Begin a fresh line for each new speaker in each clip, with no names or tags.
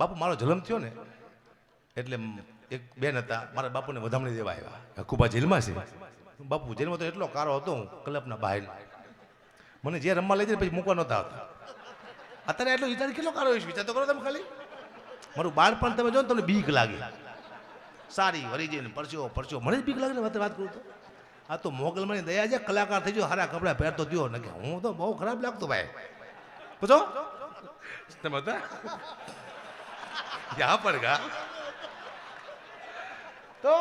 બાપુ, મારો જન્મ થયો ને, એટલે એક બેન હતા, મારા બાપુને વધામણી દેવા આવ્યા. હકુબા જેલમાં છે. બાપુ, જેલમાં તો એટલો કારો હતો હું ક્લબના બહાર. મને જે રમવા લઈ જાય પછી મૂકવા નહોતા આવતા. અત્યારે એટલો વિચાર કેટલો કારો હોય વિચાર તો કરો તમે ખાલી. મારું બાળપણ તમે જો તમને બીક લાગે. સારી વરી જઈને પરસ્યો પરસ્યો મને જ બીક લાગે ને, વાત કરું તો. આ તો મોગલમાંની દયા છે, કલાકાર થઈ ગયો સારા કપડાં પહેરતો થયો ને કે હું તો બહુ ખરાબ લાગતો ભાઈ. પૂછો? તમે હતા? યા पर गा તો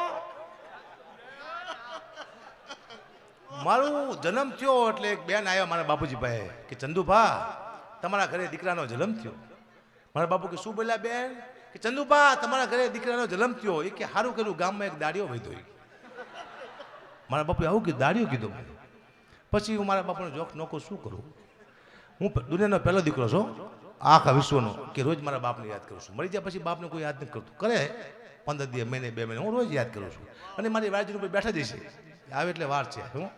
મારું જન્મ થયો એટલે એક બેન આવ્યા મારા બાપુજી પાસે કે, ચંદુભા, તમારા ઘરે દીકરાનો જન્મ થયો. મારા બાપુ કે, શું બોલ્યા બેન? કે, ચંદુભા, તમારા ઘરે દીકરાનો જન્મ થયો. એ કે સારું કર્યું, ગામમાં એક દાડીઓ વધ્યો મારા બાપુએ આવું કીધું દાડીઓ કીધું પછી હું મારા બાપુને જોખ નોકો શું કરું? હું દુનિયાનો પહેલો દીકરો છું. આખા વિશ્વનો કે રોજ મારા બાપને યાદ કરું છું. મરી જાય પછી બાપને કોઈ યાદ નથી કરતું. કરે પંદર દિવસ, મહિને, બે મહિને, હું રોજ યાદ કરું છું. અને મારી વાજરી ઉપર બેઠા જઈશ. આવે એટલે વાર છે. હું?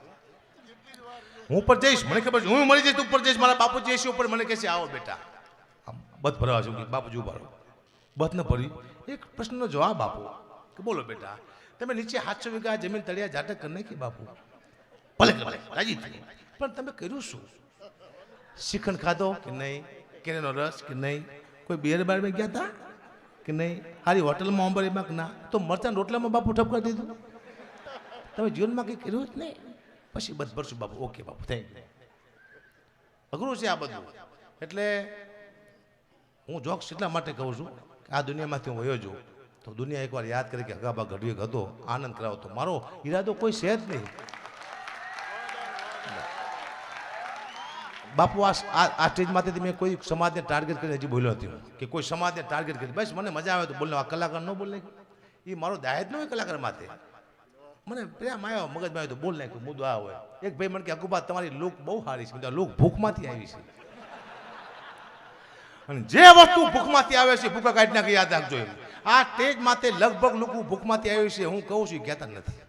હું ઉપર જઈશ? મને ખબર છે. હું મરી જઈશ ઉપર જઈશ. મારા બાપુ જઈશ ઉપર. મને કહેશે આવો બેટા. બધ ભરવા છું બાપુજી ઊભા રહો. બધ ન ભરી. એક પ્રશ્નનો જવાબ આપો. કે બોલો બેટા, તમે નીચે સાતસો વીઘા જમીન તળિયા જાટક કરી નાખી બાપુ. ભલે ભલે, રાજી પણ તમે કર્યું શું? શ્રીખંડ ખાધો કે નહીં? કેરીનો રસ કે નહીં? કોઈ બેર બારમાં ગયા હતા કે નહીં? હારી હોટલમાં અંબરીમાં કે ના? તો મરચાં રોટલામાં બાપુ ઠપ કરી દીધું. તમે જીવનમાં કંઈ કર્યું જ નહીં. પછી બસ ભરશું બાપુ. ઓકે બાપુ થેન્ક યુ અઘરું છે આ બધું. એટલે હું જોક્સ એટલા માટે કહું છું કે આ દુનિયામાંથી હું વયો છું તો દુનિયા એકવાર યાદ કરે કે હગાબા ઘડવી હતો, આનંદ કરાવતો. મારો ઈરાદો કોઈ છે જ નહીં. બાપુ, આ આ- સ્ટેજમાંથી મેં કોઈ સમાજને ટાર્ગેટ કરીને હજી બોલ્યો હતો કે કોઈ સમાજને ટાર્ગેટ કરી. બસ મને મજા આવે તો બોલને. આ કલાકાર ન બોલે એ મારો દાયજ ન હોય કલાકાર માથે. મને પ્રેમ આવ્યો મગજમાં આવ્યો તો બોલ નાખ્યું. મુદ્દો આ હોય. એક ભાઈ મને કે અકુબા તમારી લુક બહુ સારી છે. લુક ભૂખમાંથી આવી છે. અને જે વસ્તુ ભૂખમાંથી આવે છે, ભૂખા કાઢી નાખી, યાદ રાખજો એમ. આ સ્ટેજ માથે લગભગ લોકો ભૂખમાંથી આવ્યું છે. હું કહું છું કહેતા નથી.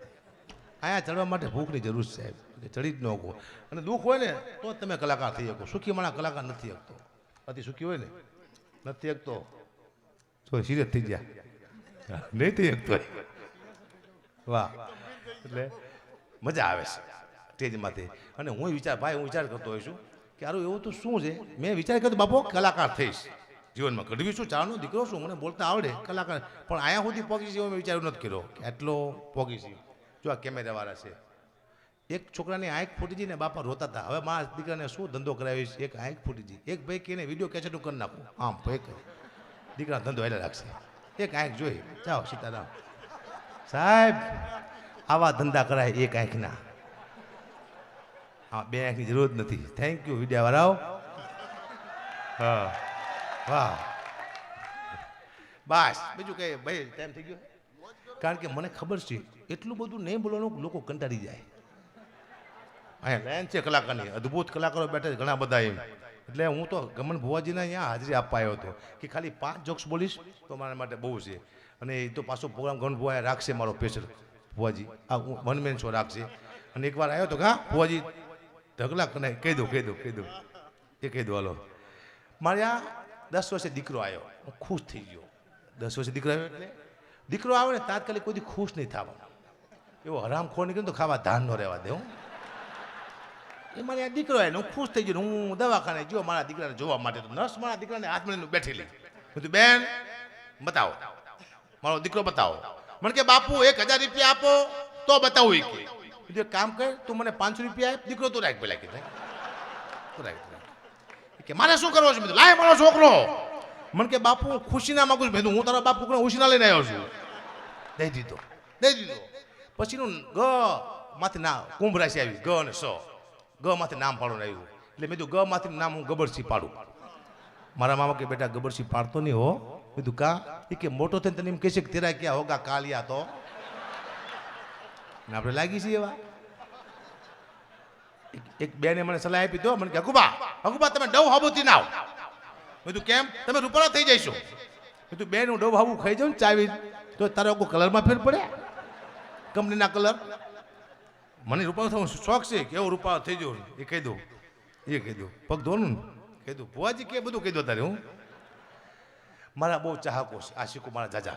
અહીંયા ચડવા માટે ભૂખની જરૂર છે, સાહેબ. ચડી જ ન કહો અને દુઃખ હોય ને, તો જ તમે કલાકાર થઈ શકો. સુખી માણા કલાકાર નથી શકતો અતિ સુખી હોય ને, નથી શકતો તો સિરિયસ થઈ ગયા. નહીં થઈ શકતો. વાહ. એટલે મજા આવે છે સ્ટેજમાંથી. અને હું વિચાર, ભાઈ, હું વિચાર કરતો હોઈશું કે આરું એવું તો શું છે? મેં વિચાર કર્યો, બાપો, કલાકાર થઈશ. જીવનમાં ઘડવી શું ચારનો દીકરો શું મને બોલતા આવડે કલાકાર. પણ અહીંયા સુધી પહોંચી છે મેં વિચાર્યું નથી કર્યો. એટલો પોગી છે જો આ કેમેરાવાળા છે. એક છોકરાની આંખ ફૂટી જઈને બાપા રોતા હતા. હવે મારા દીકરાને શું ધંધો કરાવીશ એક આંખ ફૂટી જઈ. એક ભાઈ કહીને, વીડિયો કેસેટું કરી નાખું. આમ, ભાઈ કહે, દીકરા ધંધો એટલે રાખશે. એક આંખ જોઈ. જાઓ, સીતારામ. સાહેબ, આવા ધંધા કરાય એક આંખના. હા, બે આંખની જરૂર જ નથી. થેન્ક યુ વિદ્યા વાળાઓ હા, વાહ. બસ, બીજું કંઈ? ભાઈ ટાઈમ થઈ ગયો. કારણ કે મને ખબર છે, એટલું બધું નહીં બોલવાનું લોકો કંટાળી જાય. અહીંયા લાઈન છે કલાકારની, અદ્ભુત કલાકારો બેઠા છે ઘણા બધા એમ. એટલે હું તો ગમન ભુવાજીને અહીંયા હાજરી આપવા આવ્યો હતો કે ખાલી પાંચ જોક્સ બોલીશ તો મારા માટે બહુ છે. અને એ તો પાછો પ્રોગ્રામ ગમન ભુવા રાખશે મારો સ્પેશિયલ ભુવાજી, આ વન મેન શો રાખશે. અને એકવાર આવ્યો તો હા ભુવાજી, ઢગલા કને, કહી દો કહી દો કહી દો. એ કહી દો, હાલો. મારે આ દસ વર્ષે દીકરો આવ્યો. હું ખુશ થઈ ગયો. દસ વર્ષે દીકરો આવ્યો એટલે? દીકરો આવે ને તાત્કાલિક કોઈથી ખુશ નહીં થવાનો. એવો હરામ ખોર નીકળે તો ખાવા ધાન ન રહેવા દે હું. એ મારે આ દીકરો આવ્યો હું ખુશ થઈ ગયો હું દવાખાને ગયો મારા દીકરાને જોવા માટે તો નર્સ મારા દીકરાને હાથ મળીને બેઠેલી કીધું બેન બતાવો. મારો દીકરો બતાવો. મને કે બાપુ એક હજાર રૂપિયા આપો તો બતાવું એ કીધું, કામ કર તું મને પાંચસો રૂપિયા આપ દીકરો તું રાખ પેલા કીધું તું રાખ કે મારે શું કરવો છે? કીધું, લાય મારો છોકરો. મને કે બાપુ હું ખુશી ના માગું છું. મેં હું તારા બાપુ ખુશી ના લઈને આવ્યો છું. દઈ દીધો. દઈ દીધો. પછીનું ગ માથે ના કુંભ રાશિ આવી ગ અને સ. ગ માથે નામ પાડવાનું આવ્યું. એટલે મેં કીધું માથે નામ હું ગબરસિંહ પાડું. મારા મામા કે, બેટા ગબરસિંહ પાડતો નહીં હો. કીધું, કા? એ કે, મોટો થઈને તને એમ કહેશે કે, તેરા ક્યાં હોગા કાલિયા તો? ને આપણે લાગી છીએ એવા. એક- બેને મને સલાહ આપી દો મને કે હકુબા હકુબા તમે ડવ હાબુથી ના આવો મેં તું કેમ? તમે રૂપાળા થઈ જઈશું. મેં તું બેન હું ડવ હાબુ ખાઈ જાઉં ને ચાવી. તો તારો કોઈ કલરમાં ફેર પડે કંપનીના કલર? મને રૂપાળો થવાનો શોખ છે કેવો રૂપાળો થઈ ગયો. એ કહી દઉં. એ કહી દઉં. પગ ધોનું કહી દઉં. ભુવાજી કે બધું કહી દો તારે, હું? મારા બહુ ચાહકો છે. આશિકો મારા જાજા.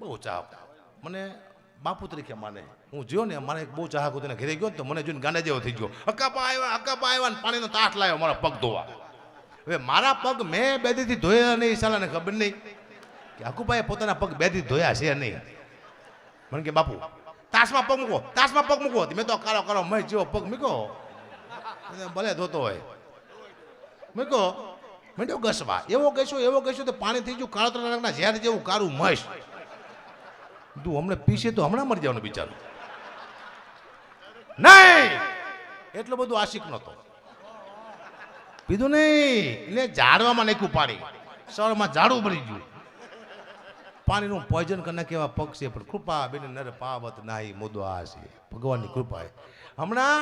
બહુ ચાહકો. મને બાપુ તરીકે માને. હું જ્યો ને, મારે બહુ ચાહકો તેને ઘેરે ગયો તો મને જોઈને ગાંડા જેવો થઈ ગયો. હકાપા આવ્યા હકાપા આવ્યા પાણીનો તાટ લાવ્યો મારા પગ ધોવા. હવે મારા પગ મેં બેદીથી ધોયા નહીં, સાલાને ખબર નહીં. કે હકુભાઈએ પોતાના પગ બેદી ધોયા છે નહીં. મને કે બાપુ તાસમાં પગ મૂકો, તાસમાં પગ મૂકો. મેં તો કાળો કાળો મય જેવો પગ મૂકો ભલે ધોતો હોય. મૂકો મંડ્યો ઘસવા એવો કહેશો એવો કહેશો તો પાણી થઈ ગયું, કાળો રંગના ઝેર જેવું કાળું મશ તું હમણે પીશે તો હમણાં મરી જવાનું બિચારું. નહીં! એટલો બધું આશિક નહોતો. પીધું નહીં. એટલે ઝાડવામાં નાખ્યું પાણી. સવારમાં ઝાડું ભરી ગયું. પાણીનું પોઈઝન કરના કેવા પગ છે, પણ કૃપા બેન નર પાવત નાહી મુદવા છે. ભગવાનની કૃપા હમણાં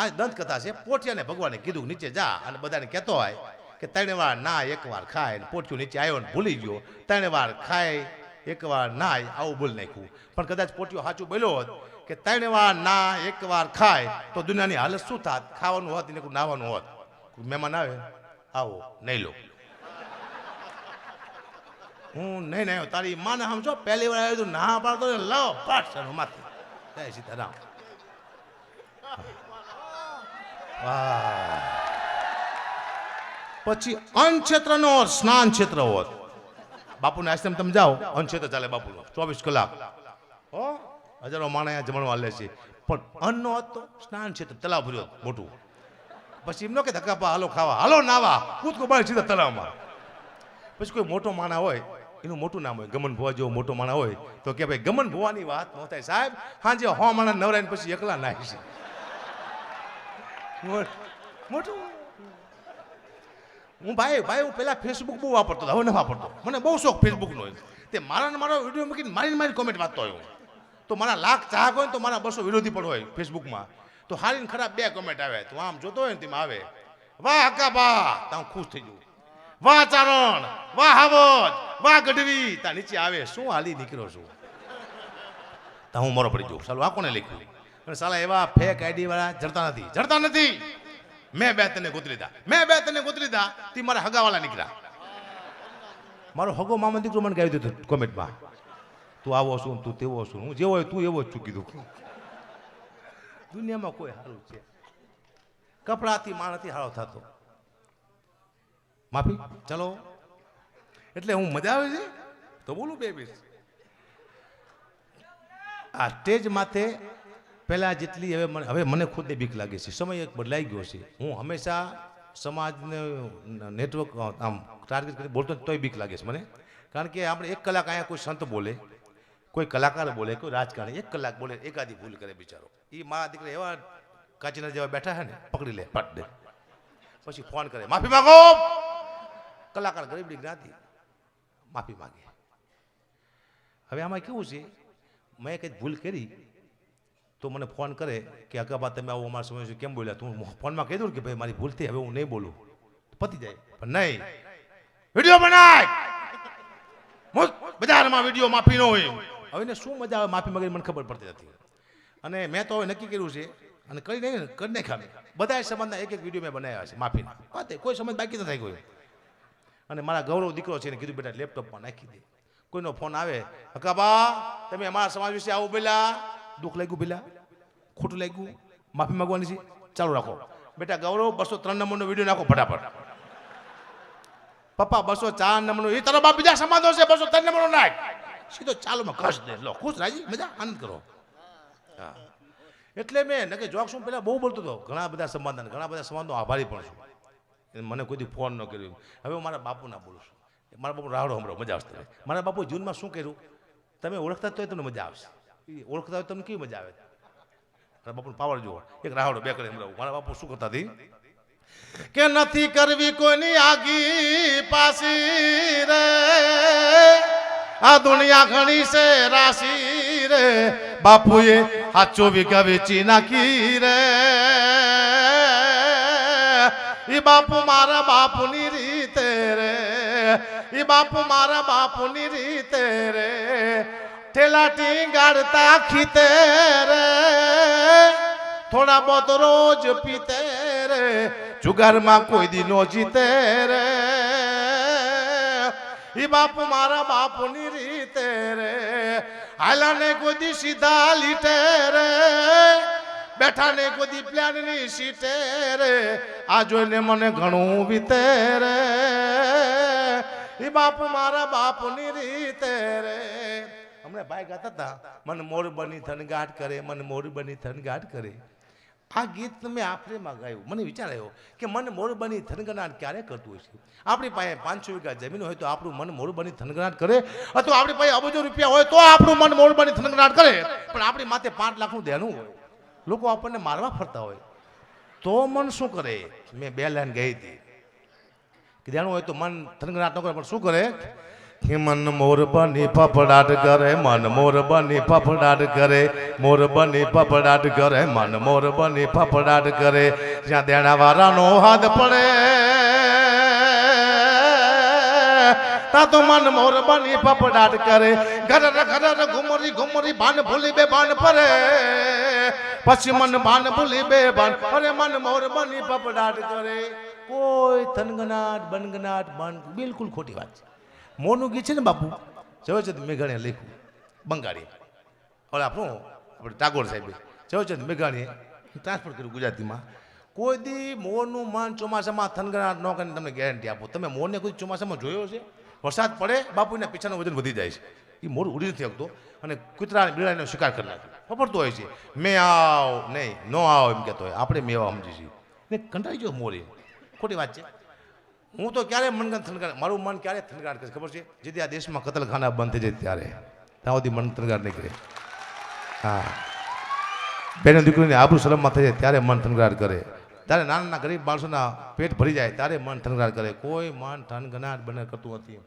આ દંતકથા છે, પોઠિયાને ભગવાને કીધું નીચે જા અને બધાને કહેતો હોય કે ત્રણ વાર ના એક વાર ખાય ને પોઠિયું નીચે આવ્યો ને ભૂલી ગયો. ત્રણ વાર ખાય, એક વાર નાય, આવું ભૂલ નાખ્યું. પણ કદાચ પોઠિયો સાચું બોલ્યો હોત કે ત્રણ વાર ના એક વાર ખાય, તો દુનિયાની હાલત શું થાત? ખાવાનું હોત ને નાવાનું હોત? મહેમાન આવે? આવો નહીં લો. હું નહીં નહીં, તારી માને સમજો, પહેલી વાર આવ્યું હતું ના પાડતો ને, લાવો પાઠ સર માથે. જય સીતારામ. પછી અન્ન ક્ષેત્રનો સ્નાન ક્ષેત્ર હોત. બાપુને આશ્રમ તમે જાઓ અન્ન ક્ષેત્ર ચાલે બાપુનો, ચોવીસ કલાક. હો, હજારો માણસ જમણવા લે છે. પણ અન્નનો હોત તો સ્નાન ક્ષેત્ર તલાવ ભર્યો મોટું. પછી એમનો કે ધક્કા પા હાલો ખાવા, હાલો નાવા, કૂદકો બાળ સીધા તલાવમાં. પછી કોઈ મોટો માણા હોય એનું મોટું નામ હોય, ગમન ભુવા જેવો મોટો માણા હોય, તો કે ભાઈ, ગમન ભુવાની વાત ન થાય સાહેબ હાંજે હો માણા નવરાય પછી એકલા નાય છે. મોટું. હું ભાઈ ભાઈ, હું પહેલાં ફેસબુક બહુ વાપરતો હતો, હવે ન વાપરતો. મને બહુ શોખ ફેસબુકનો તે મારા મારો વીડિયો મૂકીને મારીને મારી કોમેન્ટ વાંચતો હોય તો મારા લાખ ચાહક હોય તો મારા બસો વિરોધી પણ હોય ફેસબુકમાં તો હારીને ખરાબ બે કોમેન્ટ આવે તો આમ જોતો હોય ને તેમાં આવે. વાહ હકા બા તો હું ખુશ થઈ જઉં. વાહ ચારણ, વાહ હાવજ વાહ ગઢવી. તા નીચે આવે, શું હાલી નીકળ્યો છું? તા હું મરો પડી જાઉં સાલું આ કોને લખ્યું? અને સાલા એવા ફેક આઈડી વાળા જડતા નથી. જડતા નથી. મેં બે તને ગોતરી લીધા. મેં બે તને ગોતરી લીધા. તી મારા હગાવાલા નીકળ્યા. મારો હગો મામા દીકરો મને ગાઈ દીધું કોમેન્ટમાં. તું આવો છું, તું તેવો છું. હું જેવો તું એવો જ છું, કીધું. દુનિયામાં કોઈ સારું છે. કપડાથી માણસથી હારો થતો. માફી? ચલો. એટલે હું મજા આવે છે? તો બોલું બે મિનિટ આ સ્ટેજ માથે પહેલાં જેટલી હવે મને હવે મને ખુદને બીક લાગે છે. સમય એક બદલાઈ ગયો છે. હું હંમેશા સમાજને નેટવર્ક આમ ટાર્ગેટ કરી બોલતો તોય બીક લાગે છે મને. કારણ કે આપણે એક કલાક અહીંયા કોઈ સંત બોલે, કોઈ કલાકાર બોલે, કોઈ રાજકારણી, એક કલાક બોલે, એકાદી ભૂલ કરે બિચારો. એ મારા દીકરા એવા કાચીના જેવા બેઠા છે ને, પકડી લે પટ દે. પછી ફોન કરે, માફી માંગો! કલાકાર ગરીબની જ્ઞાતિ માફી માગે. હવે આમાં કેવું છે? મેં કંઈક ભૂલ કરી, તો મને ફોન કરે કે અગાબા તમે આવું, અમારા સમય કેમ બોલ્યા? તું ફોનમાં કહી દઉં કે, ભાઈ, મારી ભૂલ થઈ, હવે હું નહીં બોલું. પતી જાય. પણ નહીં. વીડિયો બનાય! બજારમાં વીડિયો માફી ન હોય. હવે એને શું મજા આવે માફી માગી મને ખબર પડતી નથી. અને મેં તો હવે નક્કી કર્યું છે, અને કરી નહીં, કરી નાખ્યા બધા સમાજના એક એક વીડિયો મેં બનાવ્યા છે વાતે, કોઈ સમજ બાકી ન થાય કોઈ. અને મારા ગૌરવ દીકરો છે ને કીધું, બેટા, લેપટોપમાં નાખી દે. કોઈનો ફોન આવે હકાબા તમે અમારા સમાજ વિશે આવું પેલા દુઃખ લાગ્યું પેલા? ખોટું લાગ્યું? માફી માગવાની છે? ચાલુ રાખો. બેટા, ગૌરવ, બસો ત્રણ નંબરનો વીડિયો નાખો ફટાફટ. પપ્પા, બસો ચાર નંબરનો, એ તારો બાપ બીજા સમાધો છે, બસો ત્રણ નંબરનો નાખ. સીધો ચાલુમાં ઘસ દે. લો, ખુશ રાજી? મજા? આનંદ કરો. હા. એટલે મેં, નકે જોક શું પહેલાં બહુ બોલતો હતો. ઘણા બધા સમાજના, ઘણા બધા સમાજનો આભારી પણ છું. એને મને કોઈ ફોન ન કર્યો. હવે હું મારા બાપુના બોલું છું. મારા બાપુ રાહડો હમણાં મજા આવશે. મારા બાપુ જૂનમાં શું કર્યું? તમે ઓળખતા તોય તમને મજા આવશે. ઓળખતા હોય તમને કેવી મજા આવે? મારા બાપુનો પાવર જુઓ. એક રાહડો બે કરે હમણાં મારા બાપુ શું કરતા હતી? કે નથી કરવી કોઈની આગી પાસી રે. આ દુનિયા ઘણી છે, રાશી રે. બાપુએ હાચો વીઘા વેચી નાખી રે. ઈ બાપુ મારા બાપુની રીતે રે ઈ બાપુ મારા બાપુની રીતે રે ઠેલા ટીંગાડતા ખીતે રે થોડા બહોત રોજ પીતે રે જુગારમાં કોઈ દી નો જીતે રે ઈ બાપુ મારા બાપુની રીતે રે હાલાને ગોદી સીધા લીટે રે બેઠા ને ગોદી પ્લાનની સીટે રે. આ જોઈને મને ઘણું વીતે રે. ઈ બાપુ મારા બાપુની રીતે રે. હમણાં ભાઈ ગાતા હતા, મને મોર બની થનગાટ કરે, મને મોર બની થનગાટ કરે. આ ગીત મેં આફરીમાં ગાયું. મને વિચાર આવ્યો કે મન મોરબની થનગનાટ ક્યારે કરતું હશે? આપણી પાસે પાંચસો વીઘા જમીન હોય તો આપણું મન મોરબની થનગનાટ કરે? અથવા આપણી પાસે અબજો રૂપિયા હોય તો આપણું મન મોરબની થનગનાટ કરે? પણ આપણી માથે પાંચ લાખનું દેણું હોય. લોકો આપણને મારવા ફરતા હોય. તો મન શું કરે? મેં બે લાઈન ગઈ હતી. કે હોય તો મન થનગનાટ ન કરે, પણ શું કરે? કે મન મોર બની ફફડાટ કરે, મન મોર બની ફફડાટ કરે, મોર બની ફફડાટ કરે, મન મોર બની ફફડાટ કરે. જ્યાં દેણા વાળાનો હાથ પડે તા તો મન મોર બની પપડાટ કરે. ઘર ઘર ઘુમરી ઘુમરી ભાન ભૂલી બે ભાન પરે પછી મન ભાન ભૂલી બે ભાન, અરે મન મોર બની પપડાટ કરે. કોઈ થનગનાટ, બનગનાટ બન બિલકુલ ખોટી વાત છે. મોનું ગીત છે ને બાપુ? જવો છે મેઘાણીએ લખ્યું. બંગાળી હવે આપણું આપણે ટાગોર સાહેબે. જવો છે મેઘાણીએ. ટ્રાન્સફર કર્યું ગુજરાતીમાં. કોઈ દી મોરનું મન ચોમાસામાં થનગનાટ ન કરીને તમને ગેરંટી આપો. તમે મોરને કોઈ ચોમાસામાં જોયો છે વરસાદ પડે, બાપુના પીછાનું વજન વધી જાય છે. એ મોર ઉડી નથી શકતો અને કૂતરા બિલાડીનો શિકાર કરી નાખે. ફફડતો હોય છે. મેં આવ, નહીં, ન આવ, એમ કહેતો હોય. આપણે મેવા સમજી છીએ. ને કંટાળી ગયો મોરે. ખોટી વાત છે. હું તો ક્યારે મનગન થનગાટ મારું મન ક્યારે થનગાર કરે ખબર છે? જેથી આ દેશમાં કતલખાના બંધ થઈ જાય ત્યારે. ત્યાં સુધી મન થનગાટ નહીં કરે. હા. બેન દીકરીને આબરૂ શરમમાં થઈ જાય ત્યારે મન થનગાટ કરે. ત્યારે નાના ગરીબ માણસોના પેટ ભરી જાય ત્યારે મન થનગનાટ કરે. કોઈ મન થનગનાટ બને કરતું નથી.